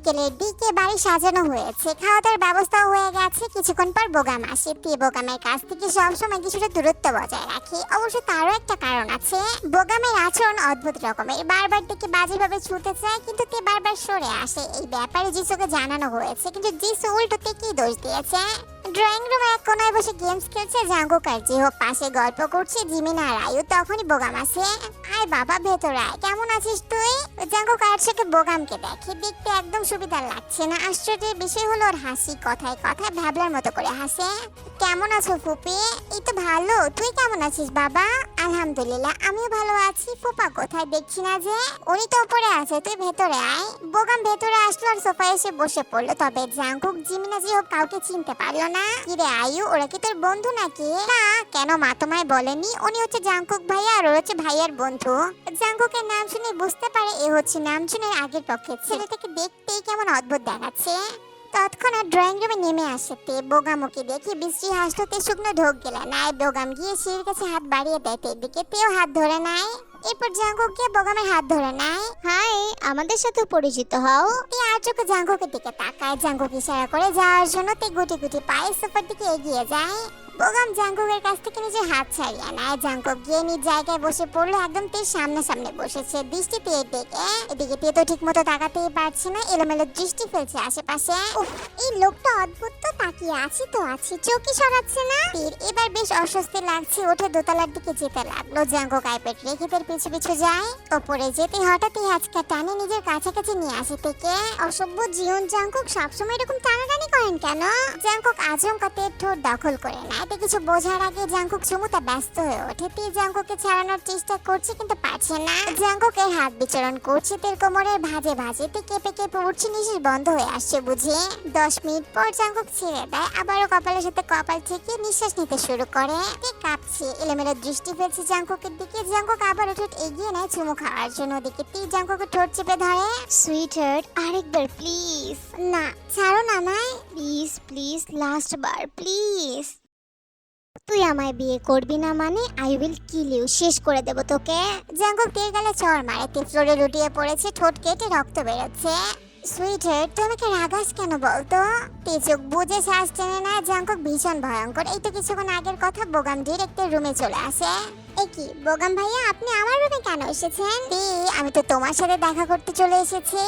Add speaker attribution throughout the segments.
Speaker 1: বিকেলের দিকে বাড়ি সাজানো হয়েছে। খাওয়া দাওয়ার ব্যবস্থাও হয়ে গেছে। কিছুক্ষণ পর বোগাম আসে। তে বোগামের কাছ থেকে সবসময় কিছুটা দূরত্ব বজায় রাখে। অবশ্য তারও একটা কারণ আছে। বোগামের আচরণ অদ্ভুত রকমের। বারবার দিকে বাজেভাবে ছুটে চায় কিন্তু তে বারবার সরে আসে। এই ব্যাপারে যিশুকে জানানো হয়েছে, কিন্তু যিশু উল্টো তেকেই দোষ দিয়েছে। ড্রয়িং রুমে এক কোনায় বসে গেমস খেলছে জাঙ্গুক আর জিহো পাশে গল্প করছে জিমিনা আর আয়ু। তখনই বোগাম আসে। আয় বাবা, ভেতরে আয়। কেমন আছিস তুই? জাঙ্গুক আর চোখে বোগামকে দেখে। দেখতে একদম সুবিধা লাগছে না। আশ্চর্যের বিষয় হলো ওর হাসি কথায় কথায় ভাবলার মতো করে হাসে। কেমন আছো ফুপি? এই তো ভালো। তুই কেমন আছিস বাবা? আলহামদুলিল্লাহ, আমিও ভালো আছি। ফুপা কোথায় দেখছি না যে? উনি তো উপরে আছে, তুই ভেতরে আয়। বোগাম ভেতরে আসলো আর সোফায় এসে বসে পড়ল। তবে জাঙ্কুক জিমিনা জিও কাউকে চিনতে পারল না। কিরে আয়ু, ওরা কি তোর বন্ধু নাকি? না, কেন মা তোমায় বলেনি? উনি হচ্ছে জাঙ্কুক ভাইয়া আর ওর হচ্ছে ভাইয়ার বন্ধু। জাঙ্কুকের নাম শুনে বুঝতে পারে এ হচ্ছে নাম শুনে আগের পক্ষে ছেলেটাকে দেখতেই কেমন অদ্ভুত দেখাচ্ছে। তৎক্ষণাৎ ড্রয়িং রুমে নেমে আসে তে। বোগামুখী দেখে বৃষ্টি হাসতে শুকনো ঢোক গেলে নাই বোগাম গিয়ে সিঁড়ির কাছে হাত বাড়িয়ে দেয় তের দিকে তেও হাত ধরে নাই এরপর জাঙ্কুক গিয়ে বোগামের হাত ধরে নাই
Speaker 2: হাই আমাদের সাথে পরিচিত হও।
Speaker 1: তে আর চোখে জাঙ্কুকের দিকে তাকায়। জাঙ্কুক ইশারা করে যাওয়ার জন্য তে গুটি গুটি পায়ে সোফার দিকে এগিয়ে যায়। বোগাম জাঙ্কুকের কাছ থেকে নিজের হাত ছাড়িয়ে নেয়। গিয়ে নিজ জায়গায় বসে পড়ল, একদম বসেছে। দৃষ্টি তের দিকে এদিকে তে ঠিক মতো তাকাতেই পারছে না, এলোমেলো দৃষ্টি ফেলছে আশেপাশে। এই লোকটা অদ্ভুত তো, তাকিয়ে তো চোখই সরাচ্ছে না। এবার বেশ অস্বস্তি লাগছে ওঠে দোতলার দিকে যেতে লাগল। জাঙ্কুক আইপ্যাড রেখে তার পিছু পিছু যায়। ওপরে যেতে হঠাৎই আজকে টানে নিজের কাছাকাছি নিয়ে আসে থেকে। অসভ্য জীবন জাঙ্কুক সবসময় এরকম টানাটানি করেন কেন? জাঙ্কুক আচমকা তের ঠোঁট দখল করে নেয়। এতে কিছু বোঝার আগে জাঙ্কুক চুমুতে ব্যস্ত হয়ে ওঠে। তে জাঙ্কুককে ছাড়ানোর চেষ্টা করছে কিন্তু পারছে না। জাঙ্কুকের হাত বিচরণ করছে তের কোমরের ভাজে ভাজে। তে কেঁপে কেঁপে উঠছে নিঃশ্বাস বন্ধ হয়ে আসছে বুঝে। দশ মিনিট পর জাঙ্কুক ছেড়ে দেয় আবারও কপালের সাথে কপাল থেকে নিঃশ্বাস নিতে শুরু করে। তে কাঁপছে এলোমেলো দৃষ্টি ফেলছে জাঙ্কুকের দিকে। জাঙ্কুক আবার ঠোঁট এগিয়ে নেয় চুমু খাওয়ার জন্য ওদিকে। তে জাঙ্কুকের ঠোঁট চেপে ধরে
Speaker 2: সুইট আরেকবার প্লিজ।
Speaker 1: না ছাড়ো না আমায়।
Speaker 2: প্লিজ প্লিজ লাস্ট বার প্লিজ। তুই আমায় বিয়ে করবি না মানে আই উইল কিল ইউ শেষ করে দেব তোকে।
Speaker 1: জাঙ্কুক তের গেলে? চর মারে তে ফ্লোরে লুটিয়ে পড়েছে, ঠোঁট কেটে রক্ত বেরোচ্ছে। সুইট হার্ট তুই আমাকে রাগাস কেন বলতো? তে চোখ বুঝে শ্বাস টেনে না। জাঙ্কুক, ভীষণ ভয়ঙ্কর। এই তো কিছুক্ষণ আগের কথা, বোগাম ডিরেক্ট রুমে চলে আসে। এ কি, বোগাম ভাইয়া, আপনি আমার রুমে কেন এসেছেন? আমি তো তোমার সাথে দেখা করতে চলে এসেছি।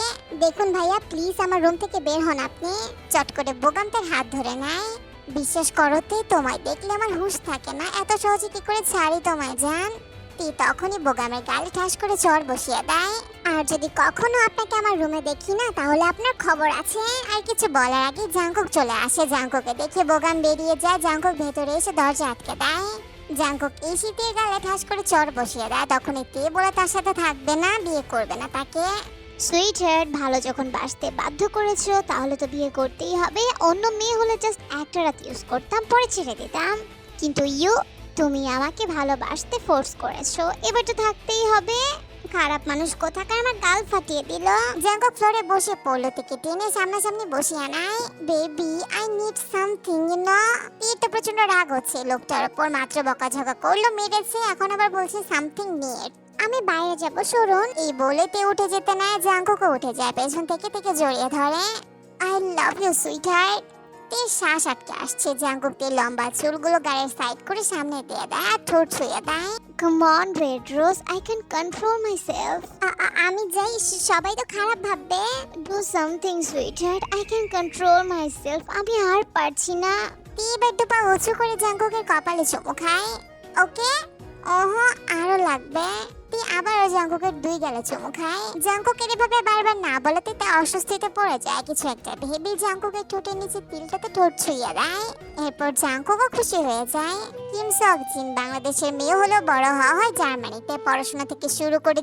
Speaker 1: দেখুন ভাইয়া প্লিজ আমার রুম থেকে বের হন আপনি। চট করে বোগাম তার হাত ধরে নেয়। বিশ্বাস করতে তোমায় দেখলে আমার হুঁশ থাকে না। এত সহজে কি করে ছাড়ি তোমায়, জান? তি, তখনই বোগামের গালে ঠাস করে চর বসিয়ে দেয়। আর যদি কখনো আপনাকে আমার রুমে দেখি না, তাহলে আপনার খবর আছে। আর কিছু বলার আগে জাঙ্কুক চলে আসে। জাঙ্কুকে দেখে বোগাম বেরিয়ে যায়। জাঙ্কুক ভেতরে এসে দরজা আটকে দেয়। জাঙ্কুক এই শীতের গালে ঠাস করে চর বসিয়ে দেয়। তখন তে বলে, তার সাথে থাকবে না, বিয়ে করবে না তাকে।
Speaker 2: সুইট হার্ট ভালো যখন বাসতে বাধ্য করেছ তাহলে তো বিয়ে করতেই হবে। অন্য মেয়ে হলে জাস্ট একটা রাত ইউজ করতাম, পরে ছেড়ে দিতাম। কিন্তু ইউ তুমি আমাকে ভালোবাসতে ফোর্স করেছ। এবার তো থাকতেই হবে। খারাপ মানুষ কোথাকার আমার গাল ফাটিয়ে দিল।
Speaker 1: জাঙ্কুক ফ্লোরে বসে পড়ল থেকে টেনে সামনাসামনি বসিয়ে নাই baby I need something you know তো প্রচণ্ড রাগ হচ্ছে। লোকটার উপর মাত্র বকাঝকা করল মেরেছে এখন আবার বলছে সামথিং নিড আমি বাইরে যাব শুনুন এই বলে তে উঠে যেতে নেয় জাঙ্কুকও উঠে যায় পেছন থেকে থেকে জড়িয়ে ধরে। I love you sweetheart তে শ্বাস আটকে আসছে, জাঙ্কুক তে লম্বা চুলগুলো গায়ের সাইড করে সামনে দিয়ে দেয় আর ঠোঁট ছুঁয়ে দেয়।
Speaker 2: Come on red rose I can control myself
Speaker 1: আমি যাই সবাই তো খারাপ ভাববে।
Speaker 2: Do something sweetheart I can control myself আমি আর পারছি না।
Speaker 1: এবার দুপা উঁচু করে জাঙ্কুকের কপালে চুমু খায়। ওকে ওহো, আরও লাগবে। তুই আবারও জাঙ্কুকের দুই গেলে চুমু খায় জাঙ্কুকের এভাবে বারবার না বলাতে তা অস্বস্তিতে পড়ে যায়। কিছু একটা ভেবে জাঙ্কুকের ঠোঁটের নিচে তিলটাতে ঠোঁট ছুঁয়ে দেয়। এরপর জাঙ্কুকও খুশি হয়ে যায়। কিম সক জিন বাংলাদেশের মেয়ে হলো, বড় হওয়া হয় জার্মানিতে। পড়াশোনা থেকে শুরু করে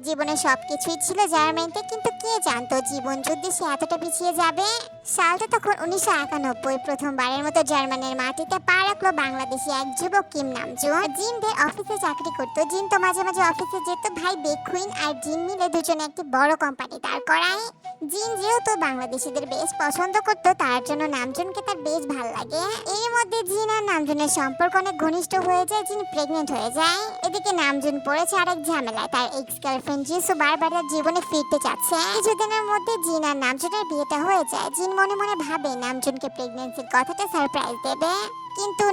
Speaker 1: ছিল জার্মানিতে, কিন্তু কে জানতো জীবন যুদ্ধে সে এতটা পিছিয়ে যাবে? সালটা তখন উনিশশো একানব্বই, প্রথমবারের মতো জার্মানির মাটিতে পা রাখল বাংলাদেশি এক যুবক কিম নামজু জিনদের অফিসে চাকরি করতো। জিন তো মাঝে মাঝে অফিসে যেত ভাই বেকুইন আর জিন মিলে দুজনে একটি বড় কোম্পানি দাঁড় করায়। জিন যেহেতু বাংলাদেশিদের বেশ পছন্দ করতো, তার জন্য নামজনকে তার বেশ ভালো লাগে। এর মধ্যে জিন আর নামজনের সম্পর্ক অনেক ঘনিষ্ঠ হয়ে যায়, জিন প্রেগনেন্ট হয়ে যায়। এদিকে নামজুন পড়েছে আরেক ঝামেলায়, তার এক্স গার্লফ্রেন্ড জিসু বারবার তার জীবনে ফিরতে চাচ্ছে। কিছুদিনের মধ্যে জিন আর নামজুনের বিয়েটা হয়ে যায়। জিন মনে মনে ভাবে নামজুনকে প্রেগনেন্সির কথাটা সারপ্রাইজ দেবে। কিন্তু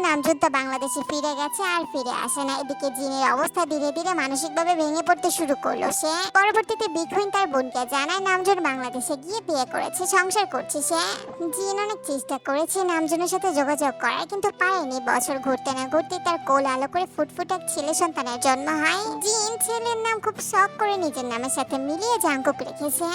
Speaker 1: তো বাংলাদেশে ফিরে গেছে আর ফিরে আসে না। এদিকে জিনের অবস্থা ধীরে ধীরে মানসিকভাবে ভেঙে পড়তে শুরু করল সে। পরবর্তীতে বিক্ষুইন তার বোনকে জানায় নামজুন বাংলাদেশে গিয়ে বিয়ে করেছে, সংসার করছে সে। জিন অনেক চেষ্টা করেছে নামজুনের সাথে যোগাযোগ করার কিন্তু পারেনি। বছর ঘুরতে না ঘুরতে তার কোল আলো করে ফুটফুট এক ছেলে সন্তানের জন্ম হয়। জিন ছেলের নাম খুব শখ করে নিজের নামের সাথে মিলিয়ে জাঙ্কুক রেখেছে।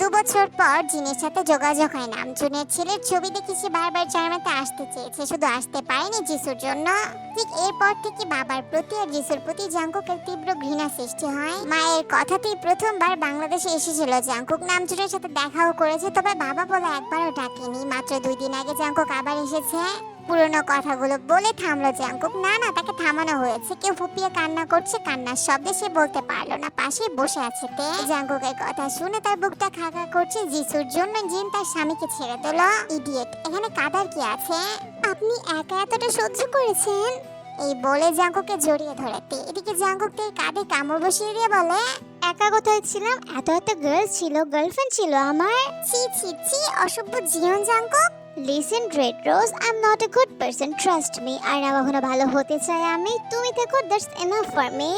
Speaker 1: দু বছর পর জিনের সাথে যোগাযোগ হয় নামজুনের ছেলের ছবি দেখে সে বারবার জার্মাতে আসতে চেয়েছে, শুধু আসতে পারেনি যিশুর জন্য। ঠিক এরপর থেকে বাবার প্রতি আর যিশুর প্রতি জাঙ্কুকের তীব্র ঘৃণা সৃষ্টি হয়। মায়ের কথাতেই প্রথমবার বাংলাদেশে এসেছিল জাঙ্কুক। নামজুনের সাথে দেখাও করেছে, তবে বাবা বলে একবারও ডাকেনি। মাত্র দুই দিন আগে জাঙ্কুক আবার এসেছে। পুরনো কথাগুলো বলে থামলো জাঙ্কুক না না, তাকে থামানো হয়েছে। কেউ ফুপিয়ে কান্না করছে, কান্নার শব্দে সে বলতে পারল না। পাশে বসে আছে তে। জাঙ্কুকের কথা শুনে তার বুকটা খাকা করছে। যিশুর জন্য জিন তার স্বামীকে ছেড়ে দিল। ইডিয়েট, এখানে কাদার কি আছে? আপনি একা এতটা সহ্য করেছেন? এই বলে জাঙ্কুকে জড়িয়ে ধরেতে এদিকে জাঙ্কুক কাঁধে কামড় বসিয়ে দিয়ে বলে,
Speaker 2: একা কোথায় ছিলাম? এত এত গার্ল ছিল গার্লফ্রেন্ড ছিল আমার?
Speaker 1: ছি ছি ছি, অসভ্য জীবন Jungkook
Speaker 2: listen red rose I am not a good person trust me আর না কখনো ভালো হতে চাই আমি তুমি দেখো দ্যাটস এনাফ ফর মি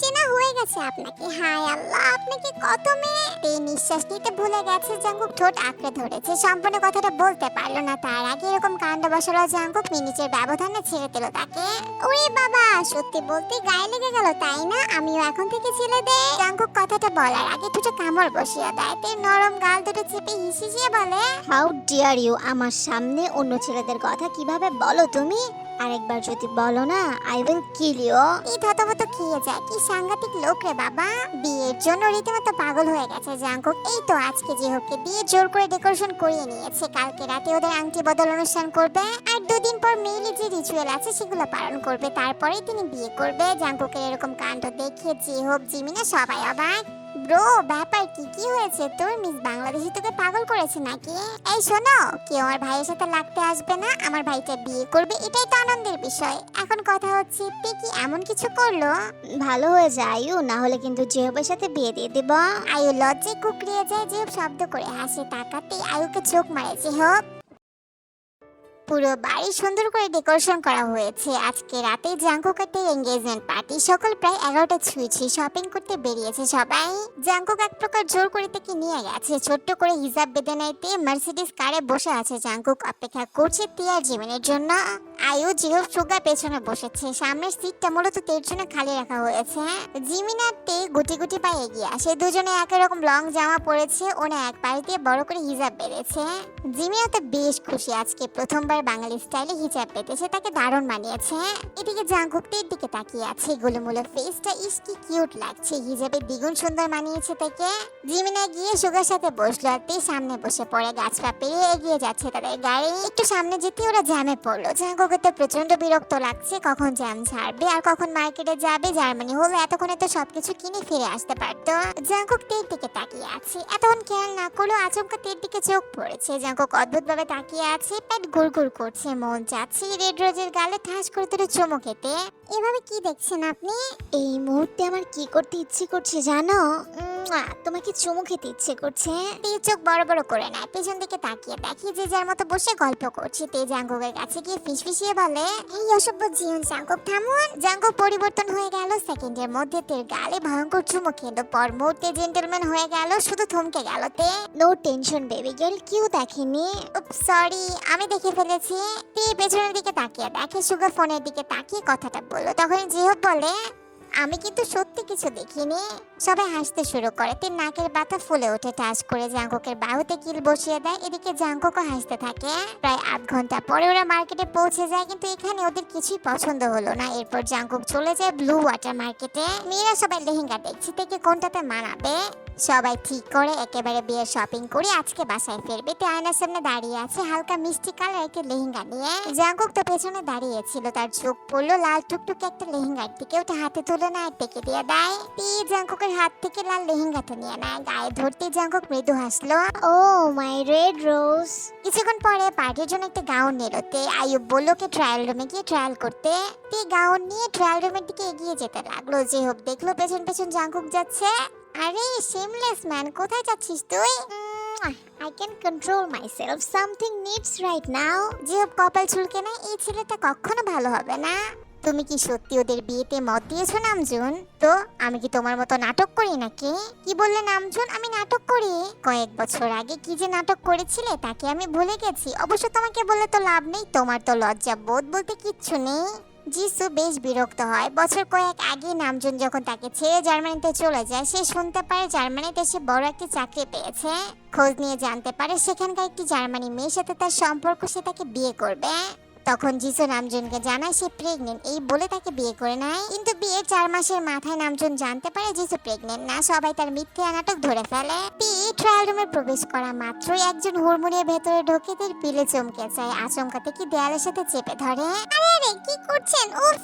Speaker 1: চেনা হয়ে গেছে আপনাকে। হায় আল্লাহ আপনাকে কত মেয়ে। এই নিঃশ্বাস নিতে ভুলে গেছে জাঙ্কুক ঠোঁট আঁকড়ে ধরেছে। সম্পূর্ণ কথাটা বলতে পারল না তার আগে। এরকম কাণ্ড বসালো জাঙ্কুক মিনিটের ব্যবধানে ছেড়ে দিল তাকে। ওরে বাবা সত্যি বলতে গায়ে লেগে গেল তাই না? আমিও এখন থেকে ছেড়ে দে। জাঙ্কুক কথাটা বলার আগে দুটো কামড় বসিয়ে দেয়। তে নরম গাল দুটো চেপে হিসিয়ে বলে
Speaker 2: হাউ ডিয়ার ইউ আমার সামনে অন্য ছেলেদের কথা কীভাবে বলো তুমি? আরেকবার যদি বলো না আই উইল কিল ইউ
Speaker 1: এই থতমত খেয়ে যায়? কি সাংঘাতিক লোক রে বাবা। বিয়ের জন্য রীতিমতো পাগল হয়ে গেছে জাঙ্কুক এই তো আজকে যে হোকে দিয়ে জোর করে ডেকোরেশন করিয়ে নিয়েছে। কালকে রাতে ওদের আংটি বদল অনুষ্ঠান করবে। আর দুদিন পর মেইলি যে রিচুয়াল আছে সেগুলো পালন করবে। তারপরেই তিনি বিয়ে করবে। জাঙ্কুকের এরকম কাণ্ড দেখে যে হোক জিমিনা সবাই অবাক। ব্রো ব্যাপার কি? কি হয়েছে? তোর মিস বাংলাদেশি তোকে পাগল করেছে নাকি? এই শোনো কেউ আমার ভাইয়ের সাথে লাগতে আসবে না আমার ভাইটা বিয়ে করবে এটাই তো আনন্দের বিষয়। এখন কথা হচ্ছে তে কি এমন কিছু করল?
Speaker 2: ভালো হয়ে যায় আয়ু না হলে কিন্তু জেহবের সাথে বিয়ে দিয়ে দেব।
Speaker 1: আয়ু লজ্জে কুকড়িয়ে যায় যে শব্দ করে হাসে তাকাতেই আয়ুকে চোখ মারেছে হোক পুরো বাড়ি সুন্দর করে ডেকোরেশন করা হয়েছে। আজকে রাতে জাঙ্কুকাতে এঙ্গেজমেন্ট পার্টি সকল প্রায় এগারোটা ছুঁয়েছি শপিং করতে বেরিয়েছে সবাই। জাঙ্কুক এক প্রকার জোর করে থেকে নিয়ে গেছে, ছোট্ট করে হিসাব বেঁধে নাইতে মার্সিডিস কারে বসে আছে। জাঙ্কুক অপেক্ষা করছে তিয়ার জীবনের জন্য। আয়ু জিও সুগা পেছনে বসেছে। সামনের সিটটা মূলত তের জন্য খালি রাখা হয়েছে। জিমিনার তে গুটি গুটি পায়ে এগিয়ে আসে। দুজনে একই রকম লং জামা পরেছে ওনা এক পাশ দিয়ে বড় করে হিজাব বেঁধেছে। জিমিনা তো বেশ খুশি আজকে প্রথমবার বাঙালি স্টাইলে হিজাব পেতেছে তাকে দারুণ মানিয়েছে এদিকে জাঙ্কুক তের দিকে তাকিয়ে আছে গোলুমুলো ফেসটা ইস, কি কিউট লাগছে হিজাবে দ্বিগুণ সুন্দর মানিয়েছে তাকে। জিমিনা গিয়ে সুগার সাথে বসল আর সামনে বসে পড়ে গাছপা পেরিয়ে এগিয়ে যাচ্ছে তাদের গাড়ি। একটু সামনে যেতে ওরা জ্যামে পড়ল। জাঙ্কুকের তো প্রচণ্ড বিরক্ত লাগছে, কখন জ্যাম ছাড়বে আর কখন মার্কেটে যাবে। জার্মানি হলো, এতক্ষণে তো সবকিছু কিনে ফিরে আসতে পারতো। জাঙ্কুক তের দিকে তাকিয়ে আছে, এতক্ষণ খেয়াল না করলেও আচমকা তের দিকে চোখ পড়েছে। জাঙ্কুক অদ্ভুতভাবে তাকিয়ে আছে, পেট গুড়গুড় করছে মন যাচ্ছে রেড রোজের গালে ঠাস করে তোর চুমু খেতে। এভাবে কি দেখছেন আপনি?
Speaker 2: এই মুহূর্তে আমার কি করতে ইচ্ছে করছে জানো? তোমাকে চুমু খেতে ইচ্ছে করছে।
Speaker 1: তে চোখ বড় বড় করে নেয়। পেছন দিকে তাকিয়ে দেখি যে যার মতো বসে গল্প করছে। তে জাঙ্কুকের কাছে গিয়ে ফিসফিসিয়ে বলে, এই অসভ্য জীবন জাঙ্কুক, থামুন। জাঙ্কুক পরিবর্তন হয়ে গেল। সেকেন্ডের মধ্যে তের গালে ভয়ঙ্কর চুমু খেলো। পর মুহূর্তে জেন্টলম্যান হয়ে গেল, শুধু থমকে গেল তে।
Speaker 2: নো টেনশন বেবি গার্ল কেউ দেখেনি।
Speaker 1: সরি আমি দেখে ফেলেছি। তে পেছনের দিকে তাকিয়ে দেখে, সুগার ফোনের দিকে তাকিয়ে কথাটা বলল। তখন জিহব বলে আমি কিন্তু সত্যি কিছু দেখিনি। সবাই হাসতে শুরু করে। তিন নাকের বাতা ফুলে ওঠে। টাস করে জাঙ্কুকের বাহুতে কিল বসিয়ে দেয়। এদিকে জাঙ্ককও হাসতে থাকে। প্রায় আধ ঘণ্টা পরে ওরা মার্কেটে পৌঁছে যায়, কিন্তু এখানে ওদের কিছুই পছন্দ হলো না। এরপর জাঙ্কুক চলে যায় ব্লু ওয়াটার মার্কেটে। মেয়েরা সবাই লেহেঙ্গা দেখছে। থেকে কোনটাতে মানাবে? সবাই ঠিক করে একেবারে বিয়ের শপিং করে আজকে বাসায় ফিরবে। তে আয়নার সামনে দাঁড়িয়ে আছে হালকা মিষ্টি কালার একটা লেহেঙ্গা নিয়ে। জাঙ্কুক তো পেছনে দাঁড়িয়ে ছিল তার চোখ পড়ল লাল টুকটুকে একটা লেহেঙ্গার দিকে। ওটা হাতে তুলে না টেকে দিয়ে দেয়। তে জাঙ্কুকের হাত থেকে লাল লেহেঙ্গাটা নিয়ে নেয়, গায়ে ধরতে জাঙ্কুক মৃদু হাসলো।
Speaker 2: Oh my red rose.
Speaker 1: কিছুক্ষণ পরে পার্টির জন্য একটা গাউন নিল। তে আয়ুব বলল কে ট্রায়াল রুমে গিয়ে ট্রায়াল করতে। তে গাউন নিয়ে ট্রায়াল রুমের দিকে এগিয়ে যেতে লাগল। যে হোক দেখল পেছন পেছন জাঙ্কুক যাচ্ছে। আরে শেমলেস ম্যান কোথায় যাচ্ছিস তুই?
Speaker 2: I can control myself something needs right now
Speaker 1: যে কপাল চুলকে না, এই ছেলেটা কখনো ভালো হবে না। তুমি কি সত্যি ওদের বিয়েতে মত দিয়েছ, নামজুন? তো, আমি কি তোমার মতো নাটক করি নাকি? কি বললে নামজুন? আমি নাটক করি। কয়েক বছর আগে কি যে নাটক করেছিলে, তাকে আমি ভুলে গেছি। অবশ্য তোমাকে বলে তো লাভ নেই, তোমার তো লজ্জা বোধ বলতে কিচ্ছু নেই। জিসু বেশ বিরক্ত হয়। বছর কয়েক আগে নামজন যখন তাকে ছেড়ে জার্মানিতে চলে যায়, সে শুনতে পারে জার্মানিতে সে বড় একটি চাকরি পেয়েছে। খোঁজ নিয়ে জানতে পারে সেখানকার একটি জার্মানি মেয়ের সাথে তার সম্পর্ক, সে তাকে বিয়ে করবে। তখন জিসু নামজুনকে জানায় সে প্রেগনেন্ট এই বলে তাকে বিয়ে করে নেয়। কিন্তু বিয়ের চার মাসের মাথায় নামজুন জানতে পারে জিসু প্রেগনেন্ট না, সবাই তার মিথ্যে নাটক ধরে ফেলে। পি ট্রায়াল রুমে প্রবেশ করা মাত্রই একজন হুড়মুড়িয়ে ভেতরে ঢোকে তার পিলে চমকে যায়। আচমকা থেকে দেয়ালের সাথে চেপে ধরে। আরে আরে কি করছেন? উফ!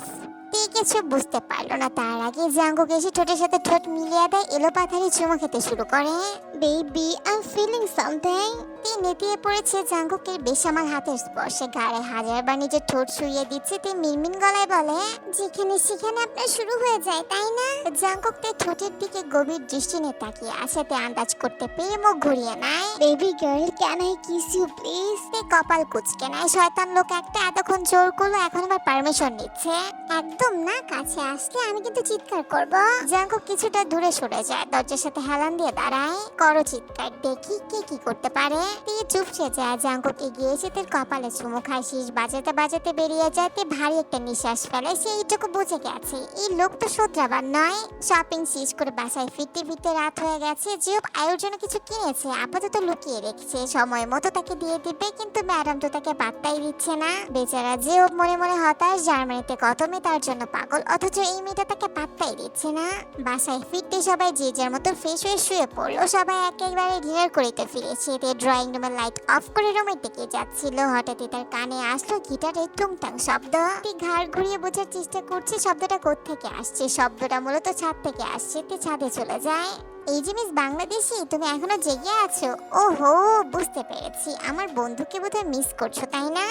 Speaker 1: কিছু বুঝতে পারল না। তার আগে জাঙ্গুক এসে ঠোঁটের সাথে ঠোঁট মিলিয়ে দেয় এলো পাথারি চুমো খেতে শুরু করে।
Speaker 2: বেবি আই ফিলিং সামথিং
Speaker 1: তে নেতিয়ে পড়েছে জাঙ্গুকের বেসামাল হাতের স্পর্শে গাড়ে হাজারবার নিজের ঠোঁট শুইয়ে দিচ্ছে তে মিনমিন গলায় বলে, যেখানে সেখানে আপনার শুরু হয়ে যায়, তাই না? জাঙ্গুক তে ঠোঁটের দিকে গভীর দৃষ্টি নিয়ে তাকিয়ে আছে তে আন্দাজ করতে পেরে মুখ ঘুরিয়ে নেয়।
Speaker 2: Baby girl can I kiss you please
Speaker 1: তে কপাল কুচকে নেয়। শয়তান লোক একটা এতক্ষণ জোর করল, এখন আবার পারমিশন নিচ্ছে। একদম না, কাছে আসলে আমি কিন্তু চিৎকার করব। জাঙ্কুক কিছুটা দূরে সরে যায়, দরজার সাথে হেলান দিয়ে দাঁড়ায়। করো চিৎকার দেখি কে কি করতে পারে। দিয়ে চুপসে যায় জাঙ্কুক এগিয়ে এসে তার কপালে চুমু খায়। শীষ বাজাতে বাজাতে বেরিয়ে যায়, তে ভারী একটা নিঃশ্বাস ফেলে। সে এইটুকু বুঝে গেছে, এই লোক তো শোধরাবার নয়। শপিং শেষ করে বাসায় ফিরতে ফিরতে রাত হয়ে গেছে জিওপ আয়ুর জন্য কিছু কিনেছে, আপাতত লুকিয়ে রেখেছে। সময় মতো তাকে দিয়ে দিবে, কিন্তু ম্যাডাম তো তাকে পাত্তাই দিচ্ছে না। বেচারা জিওপ মনে মনে হতাশ, জার্মানিতে কত মেয়ে তার জন্য পাগল, অথচ এই মেয়েটা তাকে পাত্তাই দিচ্ছে না। বাসায় ফিরতে সবাই যে যার মতো ফ্রেশ হয়ে শুয়ে পড়ল, সবাই একেবারে ডিনার করিতে ফিরেছে। তে ড্রয়িং রুমের লাইট অফ করে রুমের দিকে যাচ্ছিল। হঠাৎই তার কানে আসলো গিটারের টুংটাং শব্দ। ঘাড় ঘুরিয়ে বোঝার চেষ্টা করছে, শব্দটা থেকে আসছে? শব্দটা মূলত ছাদ থেকে আসছে তে ছাদে চলে যায়। এই জিনিস বাংলাদেশি, তুমি এখনও জেগে আছো? ওহো, বুঝতে পেরেছি। আমার বন্ধুকে বোধহয় মিস করছ, তাই না?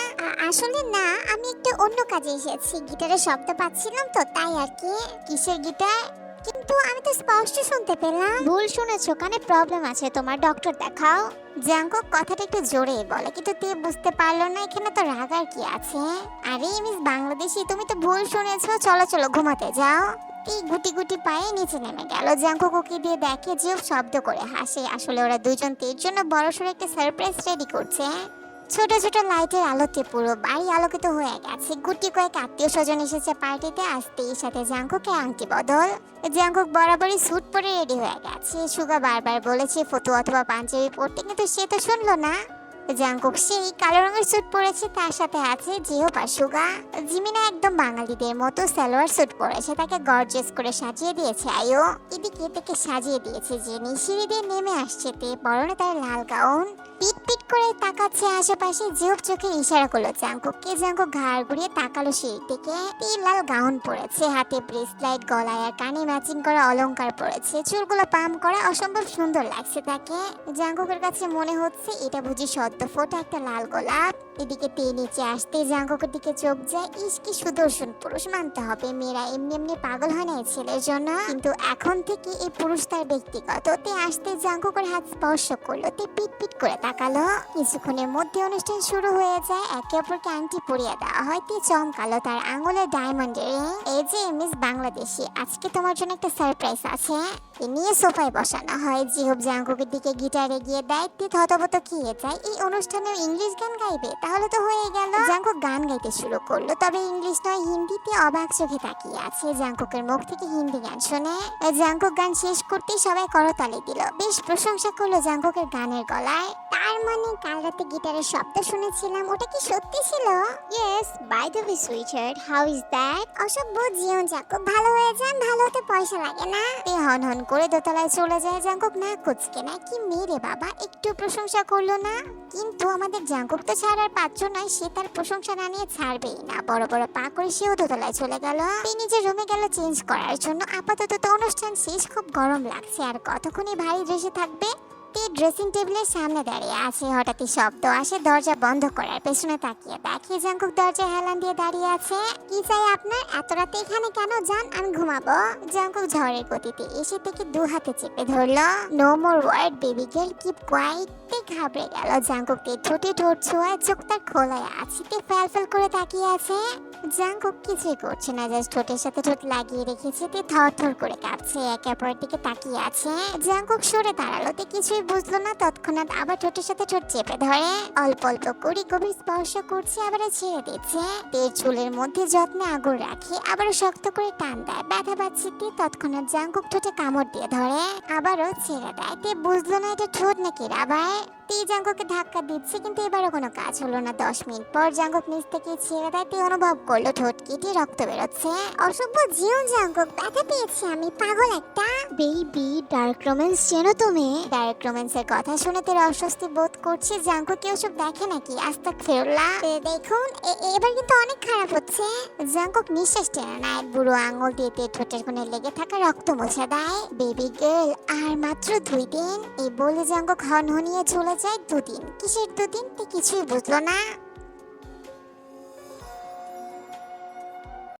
Speaker 1: আসলে না, আমি একটু অন্য কাজে এসেছি। গিটারের শব্দ পাচ্ছিলাম তো, তাই আর কি। কিসের গিটার? কিন্তু আমি তো স্পষ্ট শুনতে পেলাম।
Speaker 2: ভুল শুনেছো কানে প্রবলেম আছে তোমার ডক্টর দেখাও।
Speaker 1: জাঙ্কক কথাটা একটু জোরে বলে কিন্তু তে বুঝতে পারল না এখানে তো রাগার কি আছে। আরে মিস বাংলাদেশি তুমি তো ভুল শুনেছো চলো চলো ঘুমাতে যাও। এই গুটি গুটি পায়ে নিচে নেমে গেল। জাঙ্কক ওকে দিয়ে দেখে যে শব্দ করে হাসে। আসলে ওরা দুজন তের জন্য বড়সড় একটা সারপ্রাইজ রেডি করছে। ছোট ছোট লাইটের আলোতে পুরো বাড়ি আলোকিত হয়ে গেছে। গুটি কয়েক আত্মীয় স্বজন এসেছে পার্টিতে আসতেই সাথে জাঙ্কুকে আংটি বদল। জাঙ্কুক বরাবরই স্যুট পরে রেডি হয়ে গেছে। সুগা বারবার বলেছে ফটো অথবা পাঞ্জাবি পরতে, কিন্তু সে তো শুনলো না। জাঙ্কুক সেই কালো রঙের স্যুট পরেছে, তার সাথে আছে জিও সুগা। জিমিনা একদম বাঙালিদের মতো সালোয়ার স্যুট পরেছে, তাকে গর্জেস করে সাজিয়ে দিয়েছে আয়ো। এদিকে তাকে সাজিয়ে দিয়েছে জেনি। সিঁড়ি নেমে আসছে তে, পরনে তার লাল গাউন। পিট পিট করে তাকাচ্ছে আশেপাশে জিওপ চোখে ইশারা করল জাঙ্কুককে জাঙ্কুক ঘাড় ঘুরিয়ে তাকালো সিঁড়ির দিকে। তীর লাল গাউন পরেছে, হাতে ব্রেসলাইট গলায় আর কানে ম্যাচিং করা অলংকার পরেছে। চুলগুলো পাম করা অসম্ভব সুন্দর লাগছে তাকে। জাঙ্কুকের কাছে মনে হচ্ছে এটা বুঝি সদ্য ফোটা একটা লাল গোলাপ, এদিকে তে নিচে আসতে জাঙ্কুকের দিকে চোখ যায়, ইস কি সুদর্শন, পুরুষ মানতে হবে, মেয়েরা এমনি এমনি পাগল হয় না ছেলের জন্য। কিন্তু এখন থেকে এই পুরুষ তার ব্যক্তিগত, তে আসতে জাঙ্কুকের হাত স্পর্শ করল, তে পিট পিট করে তাকালো। কিছুক্ষণের মধ্যে অনুষ্ঠান শুরু হয়ে যায়, একে অপরকে আংটি পরিয়ে দেওয়া হয়, তে চমকালো তার আঙুলে ring। এই যে মিস বাংলাদেশি, আজকে তোমার জন্য একটা সারপ্রাইজ আছে। নিয়ে সোফায় বসানো হয় জিহব জাঙ্কুকের দিকে গিটার এগিয়ে দেয়, তে থতবত খেয়ে যায়, এই অনুষ্ঠানে ইংলিশ গান গাইবে, তাহলে তো হয়ে গেল। জাঙ্কুক গান গাইতে শুরু করল, তবে ইংলিশ নয়, হিন্দিতে অবাক চোখে তাকিয়ে আছে জাঙ্কুকের মুখ থেকে হিন্দি গান শুনে। জাঙ্কুক গান শেষ করতেই সবাই করতালি দিল। বেশ প্রশংসা করল জাঙ্কুকের গানের গলায়। তার মানে কাল রাতে গিটারের শব্দ শুনেছিলাম ওটা কি সত্যি ছিল?
Speaker 2: Yes by the way sweeter how is that
Speaker 1: অসভ্য জিয়ন জাকুব ভালো হয়ে যান ভালো হতে পয়সা লাগে না। তে হন হন করে দোতলায় চলে যায় জাঙ্কুক না কুচকে না কি মেরে বাবা একটু প্রশংসা করল না? কিন্তু আমাদের জাঙ্কুক তো ছাড়ার পাত্র নয় সে তার প্রশংসা না নিয়ে ছাড়বেই না। বড় বড় পা করে সেও দোতলায় চলে গেল। তিনি নিজের রুমে গেল চেঞ্জ করার জন্য। আপাতত তো অনুষ্ঠান শেষ খুব গরম লাগছে। আর কতক্ষণই ভারী ড্রেসে থাকবে? তে ড্রেসিং টেবিলের সামনে দাঁড়িয়ে আছে। হঠাৎই শব্দ আসে দরজা বন্ধ করার, পেছনে তাকিয়ে দেখে জাঙ্কুক দরজা হেলান দিয়ে দাঁড়িয়ে আছে। কি চাই আপনার? এত রাতে এখানে কেন? যান, আমি ঘুমাবো। জাঙ্কুক ঝড়ের গতিতে এসে থেকে দু হাতে চেপে ধরলো। No more word baby girl keep quiet ঘাবড়ে গেল। জাঙ্কুক তে ঠোঁটে ঠোঁট ছোঁয়ায় চোখ তার খোলায় আছে। ফ্যাল ফ্যাল করে তাকিয়ে আছে। জাঙ্কুক কিছুই করছে না, জাস্ট ঠোঁটের সাথে ঠোঁট লাগিয়ে রেখেছে। তে থর থর করে কাঁপছে, একে অপরের দিকে তাকিয়ে আছে। জাঙ্কুক সরে দাঁড়াল। তে কিছুই বুঝলো না, তৎক্ষণাৎ আবার ঠোঁটের সাথে ঠোঁট চেপে ধরে। অল্প অল্প করে গভীর স্পর্শ করছে আবার ছেড়ে দিচ্ছে। তের চুলের মধ্যে যত্নে আগুন রাখে আবার শক্ত করে টান দেয়। ব্যথা পাচ্ছে তে, তৎক্ষণাৎ জাঙ্গুক ঠোঁটে কামড় দিয়ে ধরে, আবারও ছেড়ে দেয়। তে বুঝলো না এটা ঠোঁট নাকি রাবার। তে জাঙ্কুকে ধাক্কা দিচ্ছে কিন্তু এবারও কোনো কাজ হলো না। দশ মিনিট পর জাঙ্কুক নিচ থেকে ছেড়ে দেয় তে অনুভব করল ঠোঁট কেটে রক্ত বেরোচ্ছে। অসভ্য জীবন জাঙ্কুক ব্যথা পেয়েছি আমি পাগল একটা।
Speaker 2: বেবি ডার্ক রোম্যান্স চেনো তুমি।
Speaker 1: ডাইরেক্ট রোম্যান্সের কথা শুনে তোর অস্বস্তি বোধ করছে জাঙ্কু কেউ সব দেখে নাকি? আস্তাক ফেরুল্লাহ এ দেখুন এবার কিন্তু অনেক খারাপ হচ্ছে। জাঙ্কুক নিঃশ্বাস টেনে নেয় বুড়ো আঙুল দিয়ে ঠোঁটের কোণে লেগে থাকা রক্ত মুছে দেয়। বেবি গার্ল আর মাত্র দুই দিন। এই বলে জাঙ্কুক হনহনিয়ে চলে যায় দুদিন। কিসের দুদিন? তে কিছুই বুঝলো না।